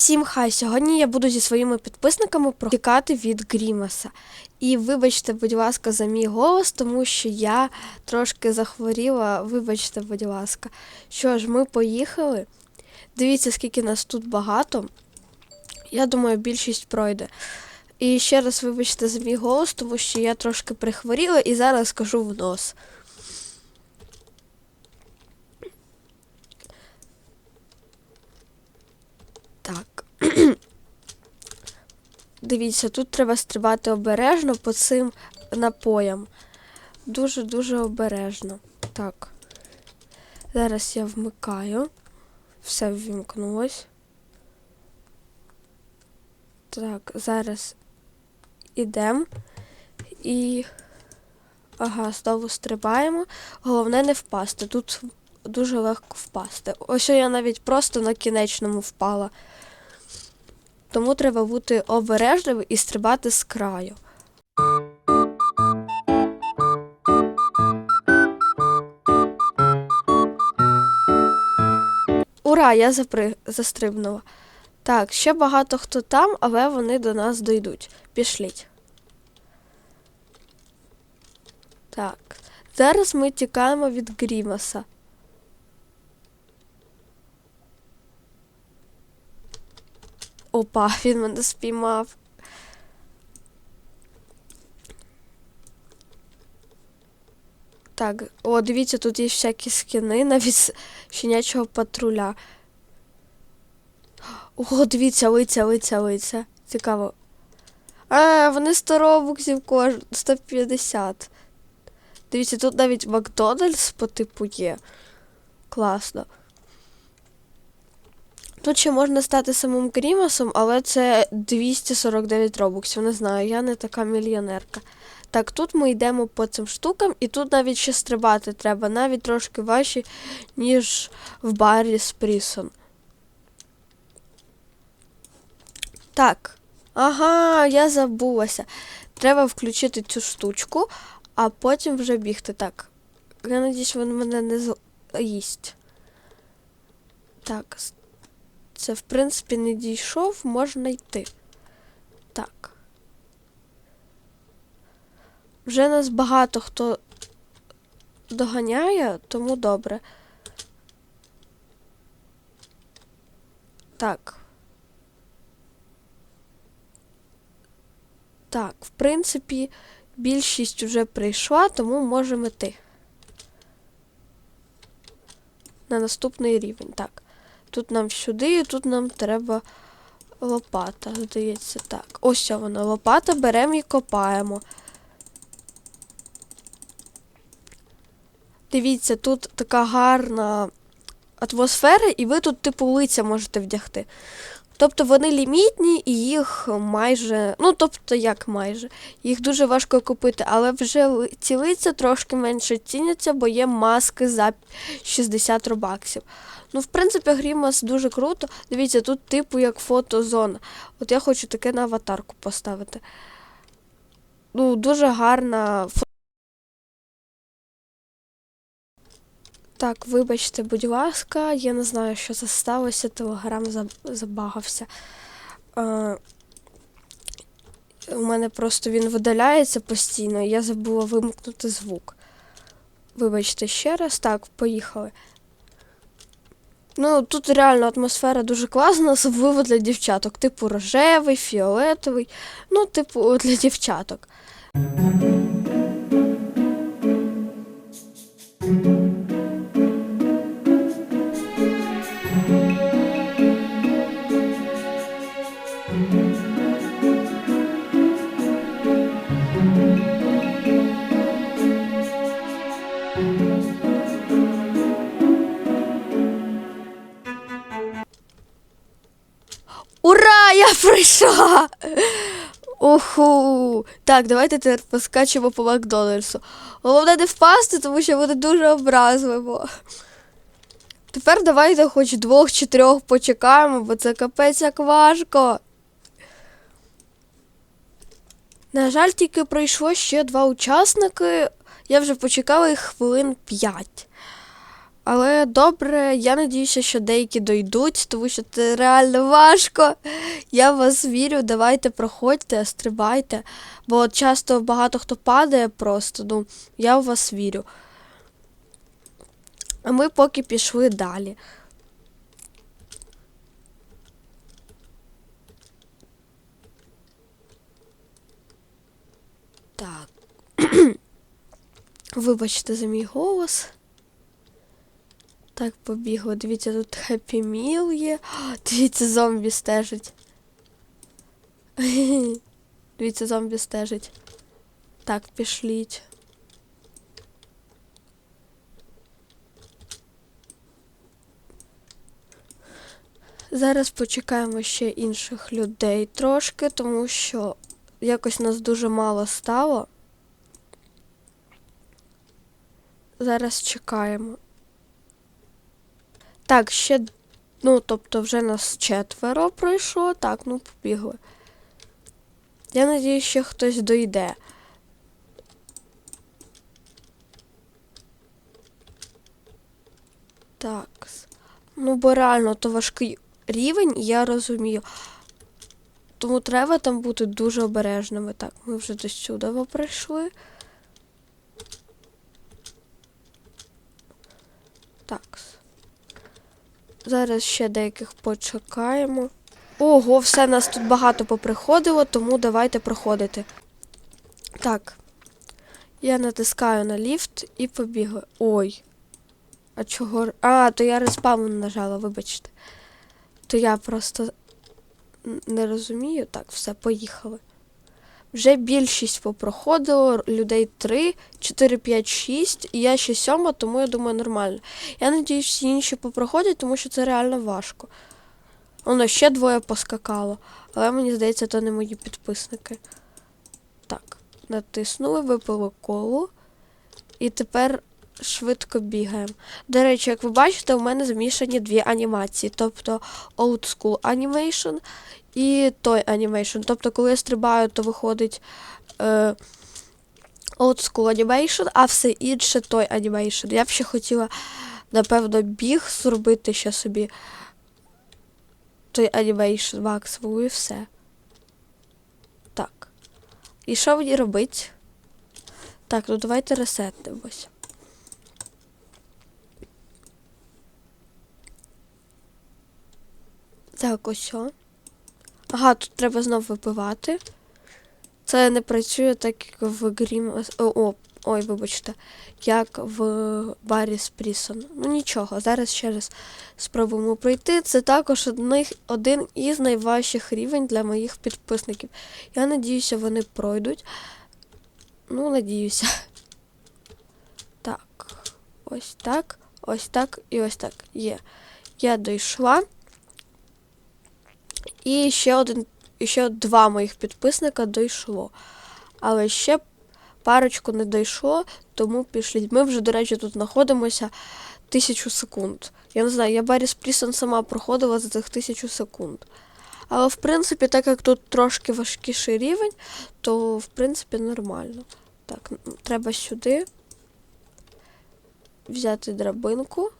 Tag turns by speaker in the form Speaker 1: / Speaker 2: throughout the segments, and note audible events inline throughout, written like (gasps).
Speaker 1: Всім хай! Сьогодні я буду зі своїми підписниками протікати від Грімаса. І вибачте, будь ласка, за мій голос, тому що я трошки захворіла. Вибачте, будь ласка. Що ж, ми поїхали. Дивіться, скільки нас тут багато. Я думаю, більшість пройде. І ще раз вибачте за мій голос, тому що я трошки прихворіла і зараз скажу в нос. Так. Дивіться, тут треба стрибати обережно по цим напоям. Дуже-дуже обережно. Так. Зараз я вмикаю. Все ввімкнулось. Так, зараз ідемо і. Ага, знову стрибаємо. Головне не впасти. Тут дуже легко впасти. Ось я навіть просто на кінечному впала. Тому треба бути обережним і стрибати з краю. Ура! Я запри... застрибнула. Так, ще багато хто там, але вони до нас дойдуть. Пішліть. Так. Зараз ми тікаємо від Грімаса. Опа, (laughs) він мене спіймав. Так, о, дивіться, тут є всякі скини, навіть щенячого патруля. О, дивіться, лиця, лиця, лиця. Цікаво. А, вони 100 робоксів кожен, 150. Дивіться, тут навіть Макдональдс по типу є. Класно. Тут ще можна стати самим Грімасом, але це 249 робоксів. Не знаю, я не така мільйонерка. Так, тут ми йдемо по цим штукам, і тут навіть ще стрибати треба, навіть трошки важче, ніж в барі з Прісон. Так. Ага, я забулася. Треба включити цю штучку, а потім вже бігти. Так. Я надіюсь, він мене не з'їсть. Так. Це, в принципі, не дійшов, можна йти. Так. Вже нас багато хто доганяє, тому добре. Так. Так, в принципі, більшість вже прийшла, тому можемо йти. На наступний рівень. Так. Тут нам сюди, і тут нам треба лопата, здається, так. Ось вона, лопата, беремо і копаємо. Дивіться, тут така гарна атмосфера, і ви тут, типу, лиця можете вдягти. Тобто вони лімітні і їх майже, ну тобто як майже, їх дуже важко купити, але вже ці лиця трошки менше ціняться, бо є маски за 60 робаксів. Ну, в принципі, Грімас дуже круто. Дивіться, тут типу як фотозона. От я хочу таке на аватарку поставити. Ну, дуже гарна фо- Так, вибачте, будь ласка, я не знаю, що це сталося, телеграм забагався. Е, у мене просто він видаляється постійно, і я забула вимкнути звук. Вибачте ще раз. Так, поїхали. Ну, тут реально атмосфера дуже класна, особливо для дівчаток. Типу рожевий, фіолетовий. Ну, типу, для дівчаток. Уху! Так, давайте тепер поскачемо по Макдональдсу. Головне не впасти, тому що буде дуже образливо. Тепер давайте хоч двох чи трьох почекаємо, бо це капець як важко. На жаль, тільки пройшло ще два учасники. Я вже почекала їх хвилин п'ять. Але добре, я надіюся, що деякі дойдуть, тому що це реально важко. Я в вас вірю, давайте проходьте, стрибайте. Бо часто багато хто падає просто. Ну, я в вас вірю. А ми поки пішли далі. Так. (clears throat) Вибачте за мій голос. Так, побігло. Дивіться, тут Happy Meal є. О, (gasps) Дивіться, зомбі стежить. (laughs) Дивіться, зомбі стежить. Так, пішліть. Зараз почекаємо ще інших людей трошки, тому що якось нас дуже мало стало. Зараз чекаємо. Так, ще, ну, тобто вже нас четверо пройшло. Так, ну побігли. Я надію, ще хтось дойде. Так. Ну, бо реально то важкий рівень, я розумію. Тому треба там бути дуже обережними. Так, ми вже до сюди прийшли. Так. Зараз ще деяких почекаємо. Ого, все нас тут багато поприходило, тому давайте проходити. Так. Я натискаю на ліфт і побігаю. Ой. А чого? А, то я респаун нажала, вибачте. То я просто не розумію. Так, все, поїхали. Вже більшість попроходило, людей 3, 4, 5, 6, і я ще сьома, тому я думаю нормально. Я надіюсь, всі інші попроходять, тому що це реально важко. Воно ще двоє поскакало, але мені здається, то не мої підписники. Так, натиснули, випили колу. І тепер швидко бігаємо. До речі, як ви бачите, у мене змішані дві анімації, тобто Old School Animation і той Animation. Тобто, коли я стрибаю, то виходить е, Old School Animation, а все інше той Animation. Я б ще хотіла, напевно, біг зробити ще собі той Animation максимум і все. Так. І що мені робити? Так, ну давайте ресетнемось. Так, ось. Ага, тут треба знов випивати. Це не працює так, як в Grim... О, о, ой, вибачте, як в барі з Прісон. Ну нічого, зараз ще раз спробуємо пройти. Це також одних, один із найважчих рівень для моїх підписників. Я надіюся, вони пройдуть. Ну, надіюся. Так. Ось так, ось так і ось так. Є. Я дійшла. І ще один, ще два моїх підписника дійшло. Але ще парочку не дійшло, тому пішліть. Ми вже, до речі, тут знаходимося тисячу секунд. Я не знаю, я Баріс Прісон сама проходила за цих тисячу секунд. Але в принципі, так як тут трошки важкіший рівень, то в принципі нормально. Так, треба сюди взяти драбинку.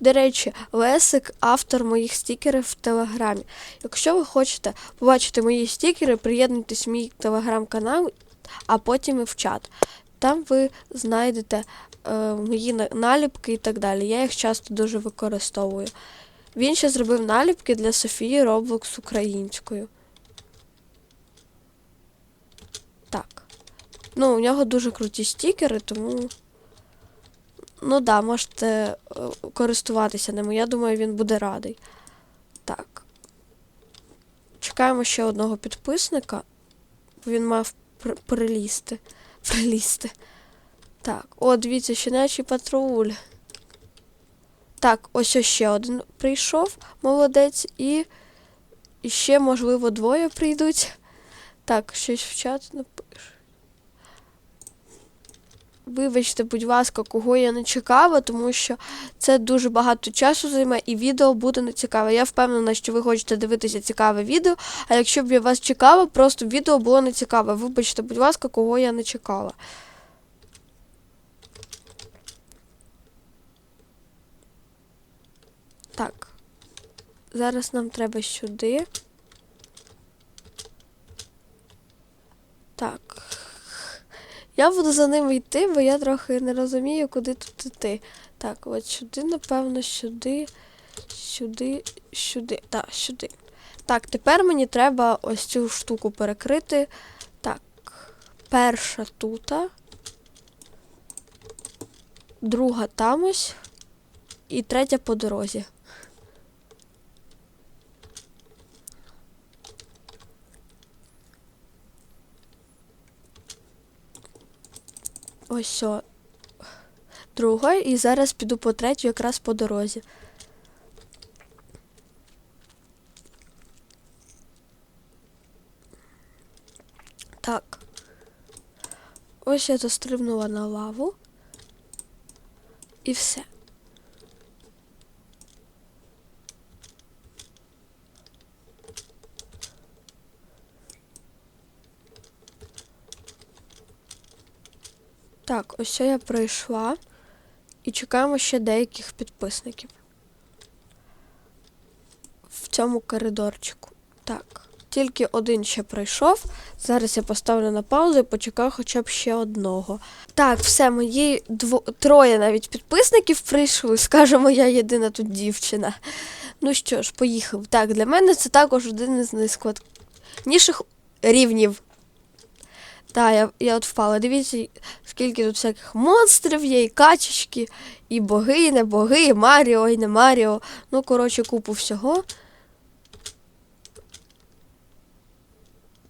Speaker 1: До речі, Лесик автор моїх стікерів в Телеграмі. Якщо ви хочете побачити мої стікери, приєднуйтесь в мій телеграм-канал, а потім і в чат. Там ви знайдете е, мої наліпки і так далі. Я їх часто дуже використовую. Він ще зробив наліпки для Софії Роблокс українською. Так. Ну, у нього дуже круті стікери, тому. Ну да, можете е, користуватися ними. Я думаю, він буде радий. Так. Чекаємо ще одного підписника. Він мав прилізти. Прилізти. Так, о, дивіться, щенячий патруль. Так, ось ще один прийшов, молодець, і ще, можливо, двоє прийдуть. Так, щось в чат напишу. Вибачте, будь ласка, кого я не чекала, тому що це дуже багато часу займе і відео буде не цікаве. Я впевнена, що ви хочете дивитися цікаве відео, а якщо б я вас чекала, просто відео було не цікаве. Вибачте, будь ласка, кого я не чекала. Так. Зараз нам треба сюди. Так. Я буду за ними йти, бо я трохи не розумію, куди тут йти. Так, от сюди, напевно, сюди, сюди, сюди. Так, сюди. Так, тепер мені треба ось цю штуку перекрити. Так, перша тута. Друга там ось. І третя по дорозі. Ось все. Друга, і зараз піду по третю, якраз по дорозі. Так. Ось я застрибнула на лаву. І все. Так, ось я пройшла. І чекаємо ще деяких підписників. В цьому коридорчику. Так. Тільки один ще пройшов. Зараз я поставлю на паузу і почекаю хоча б ще одного. Так, все, мої дво... троє навіть підписників прийшли. Скажемо, я єдина тут дівчина. Ну що ж, поїхав. Так, для мене це також один із найскладніших рівнів. Так, я, я от впала. Дивіться, скільки тут всяких монстрів є, і качечки, і боги, і не боги, і Маріо, і не Маріо. Ну, коротше, купу всього.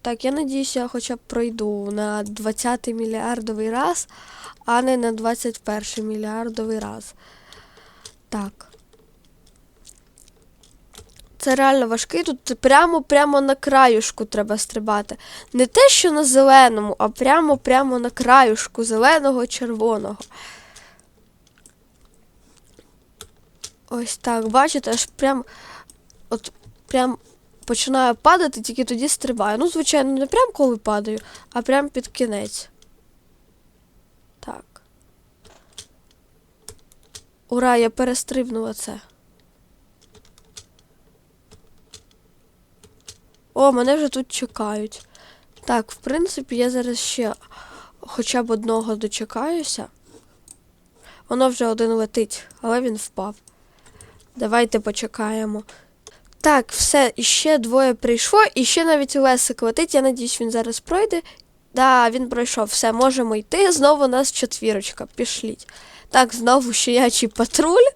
Speaker 1: Так, я надіюся, я хоча б пройду на 20 мільярдовий раз, а не на 21 мільярдовий раз. Так. Це реально важкий. Тут прямо прямо на краюшку треба стрибати. Не те, що на зеленому, а прямо прямо на краюшку зеленого червоного. Ось так, бачите, аж прям от прям починаю падати, тільки тоді стрибаю. Ну, звичайно, не прям коли падаю, а прям під кінець. Так. Ура, я перестрибнула це. О, мене вже тут чекають. Так, в принципі, я зараз ще хоча б одного дочекаюся. Воно вже один летить, але він впав. Давайте почекаємо. Так, все, іще двоє прийшло, і ще навіть Лесик летить. Я надіюсь, він зараз пройде. Да, він пройшов. Все, можемо йти. Знову у нас четвірочка. Пішліть. Так, знову щенячий патруль.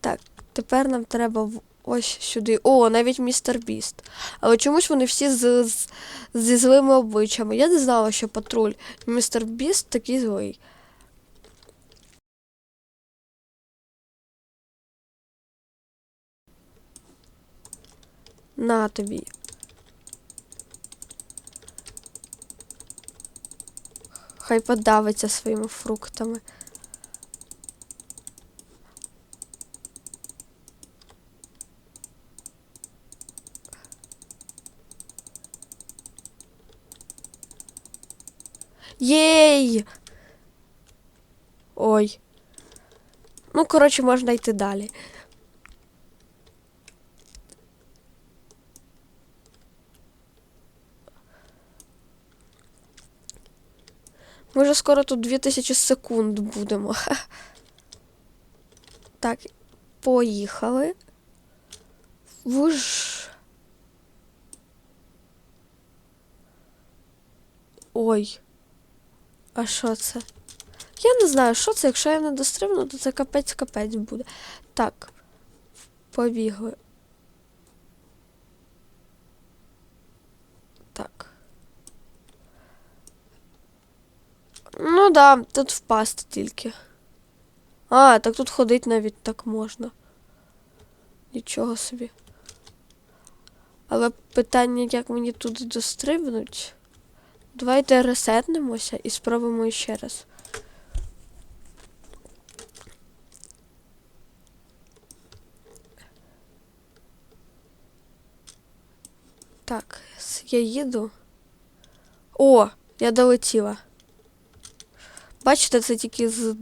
Speaker 1: Так, тепер нам треба ось сюди. О, навіть містер Біст. Але чомусь вони всі з, з, зі злими обличчями. Я не знала, що патруль. Містер Біст такий злий. На тобі. Хай подавиться своїми фруктами. Єй! Ой. Ну, коротше, можна йти далі. Ми вже скоро тут 2000 секунд будемо. (laughs) Так, поїхали. Вуж. Ой. А що це? Я не знаю, що це. Якщо я не дострибну, то це капець-капець буде. Так. Побігли. Так. Ну да, тут впасти тільки. А, так тут ходить навіть так можна. Нічого собі. Але питання, як мені туди дострибнуть. Давайте ресетнемося і спробуємо ще раз. Так, я їду. О, я долетіла. Бачите, це тільки з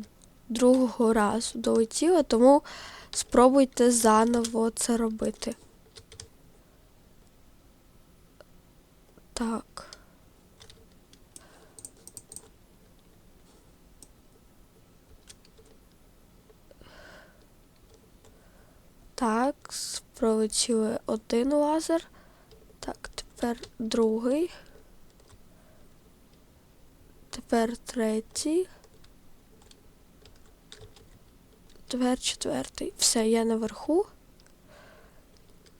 Speaker 1: другого разу долетіла, тому спробуйте заново це робити. Так. Так, пролетіли один лазер. Так, тепер другий. Тепер третій. Тепер четвертий. Все, я наверху.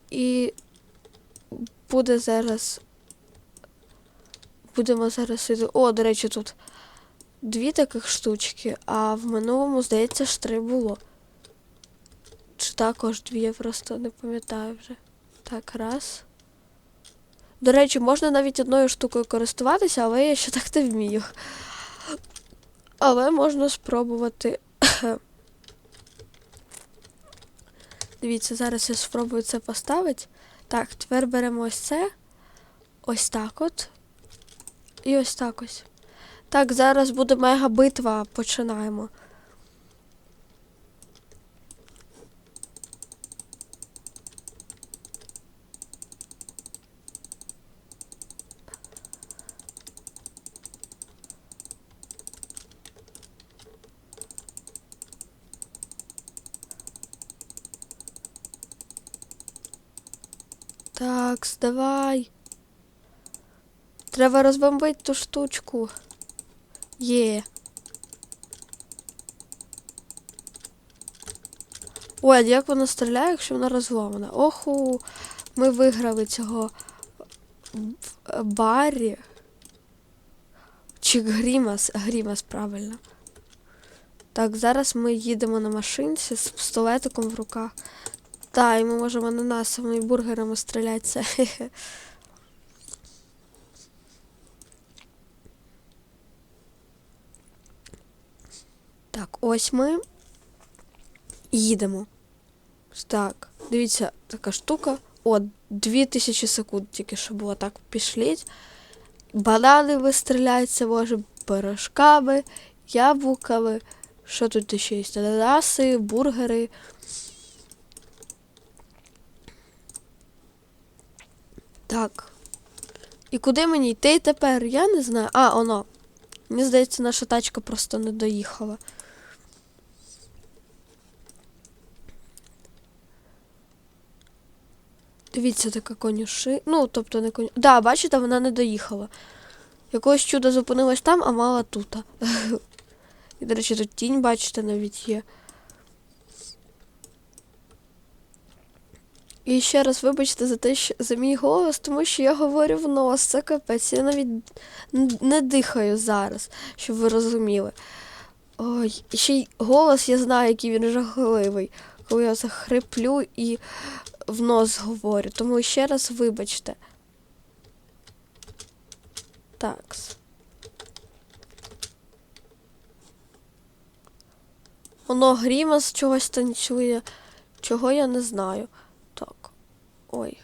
Speaker 1: І буде зараз. Будемо зараз іти. О, до речі, тут дві таких штучки, а в минулому, здається, ж три було. Чи також дві, я просто не пам'ятаю вже. Так, раз. До речі, можна навіть одною штукою користуватися, але я ще так не вмію. Але можна спробувати. (coughs) Дивіться, зараз я спробую це поставити. Так, тепер беремо ось це. Ось так от. І ось так ось. Так, зараз буде мега битва. Починаємо. Так, давай. Треба розбомбити ту штучку. Є. Ой, як вона стріляє, якщо вона розломана? Оху, ми виграли цього Баррі. Чи Грімас? Грімас, правильно. Так, зараз ми їдемо на машинці з пістолетиком в руках. Та, і ми можемо ананасами і бургерами стрілятися. Так, ось ми їдемо. Так, дивіться, така штука. О, 2000 секунд тільки що було так пішліть. Банани вистріляються, може, пирожками, яблуками. Що тут ще є? Ананаси, бургери. Так. І куди мені йти тепер? Я не знаю. А, оно. Мені здається, наша тачка просто не доїхала. Дивіться, така конюши. Ну, тобто не коню. Да, бачите, вона не доїхала. Якогось чуда зупинилась там, а мала тут. (laughs) І, до речі, тут тінь, бачите, навіть є. І ще раз вибачте за те, що за мій голос, тому що я говорю в нос, це капець. Я навіть не дихаю зараз, щоб ви розуміли. Ой, ще й голос я знаю, який він жахливий, коли я захриплю і в нос говорю. Тому ще раз вибачте. Такс. Воно грімас чогось танцює, чого я не знаю. Так. Ой.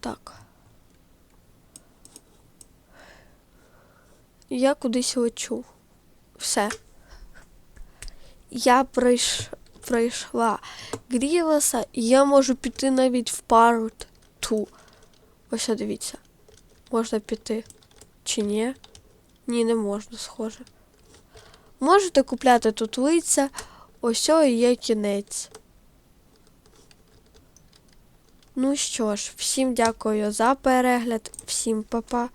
Speaker 1: Так. Я кудись лечу. Все. Я прийш... прийшла Гріласа, і я можу піти навіть в парт ту. Ось дивіться. Можна піти. Чи ні? Ні, не можна, схоже. Можете купляти тут лиця, ось і є кінець. Ну що ж, всім дякую за перегляд, всім па-па.